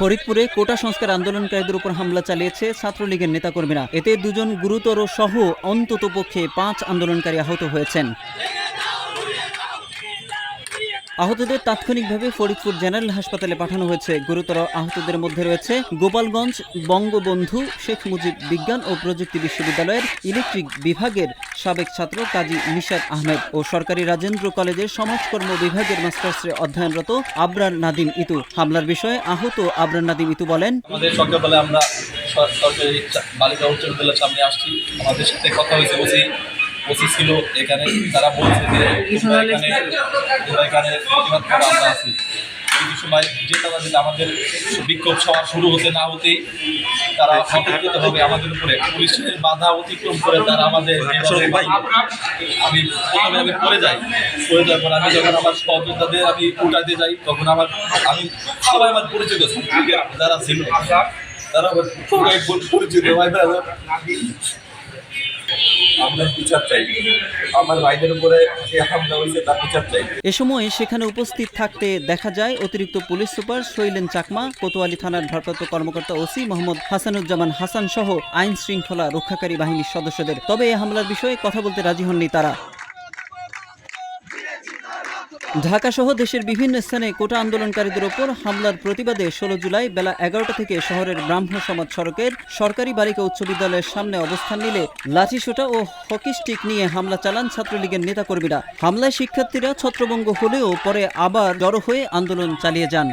ফরিদপুরে কোটা সংস্কার আন্দোলনকারীদের উপর হামলা চালিয়েছে ছাত্রলীগের নেতাকর্মীরা। এতে দুজন গুরুতর সহ অন্তত পক্ষে পাঁচ আন্দোলনকারী আহত হয়েছেন। আহতদের তাৎক্ষণিকভাবে ফরিদপুর জেনারেল হাসপাতালে পাঠানো হয়েছে। গুরুতর আহতদের মধ্যে রয়েছে গোপালগঞ্জ বঙ্গবন্ধু শেখ মুজিব বিজ্ঞান ও প্রযুক্তি বিশ্ববিদ্যালয়ের ইলেকট্রিক বিভাগের সাবেক ছাত্র কাজী নিশাদ আহমেদ ও সরকারি রাজেন্দ্র কলেজের সমাজকর্ম বিভাগের মাস্টার্সে অধ্যয়নরত আবরার নাদিম ইতু। হামলার বিষয়ে আহত আবরার নাদিম ইতু বলেন, আমাদের সকালবেলা আমরা সরকারি বালিকা উচ্চ বিদ্যালয়ের সামনে আসছি। আমাদের সাথে কথা হয়েছে ওসি ওসি ছিল এখানে তারা বলছে যে এখানে এখানে প্রতিবাদ করো আমরা আছি। কিছু সময় যেতে আমাদের আমাদের বিক্ষোভ সভা শুরু হতে না হতেই তারা হবে আমাদের উপরে। পুলিশের বাধা অতিক্রম করে তারা আমাদের আমি প্রথমে আমি পড়ে যাই। পড়ে যাওয়ার পর আমি যখন আমার সহযোদ্ধাদের আমি উঠাতে যাই তখন আমার আমি সবাই আমার পরিচিত যারা ছিল তারা আমার পরিচিত। ব্রাদার আমরা এ সময় সেখানে উপস্থিত থাকতে দেখা যায়, অতিরিক্ত পুলিশ সুপার শৈলেন চাকমা, কোতোয়ালি থানার ভারপ্রাপ্ত কর্মকর্তা ওসি মোহাম্মদ হাসানুজ্জামান হাসান সহ আইন শৃঙ্খলা রক্ষাকারী বাহিনীর সদস্যদের। তবে এ হামলার বিষয়ে কথা বলতে রাজি হননি তারা। ঢাকা সহ দেশের বিভিন্ন স্থানে কোটা আন্দোলনকারীদের ওপর হামলার প্রতিবাদে ষোলো জুলাই বেলা এগারোটা থেকে শহরের ব্রাহ্ম সমাজ সড়কের সরকারি বালিকা উচ্চ বিদ্যালয়ের সামনে অবস্থান নিলে লাঠিসোটা ও হকি স্টিক নিয়ে হামলা চালান ছাত্রলীগের নেতা কর্মীরা হামলায় শিক্ষার্থীরা ছত্রভঙ্গ হলেও পরে আবার জড়ো হয়ে আন্দোলন চালিয়ে যান।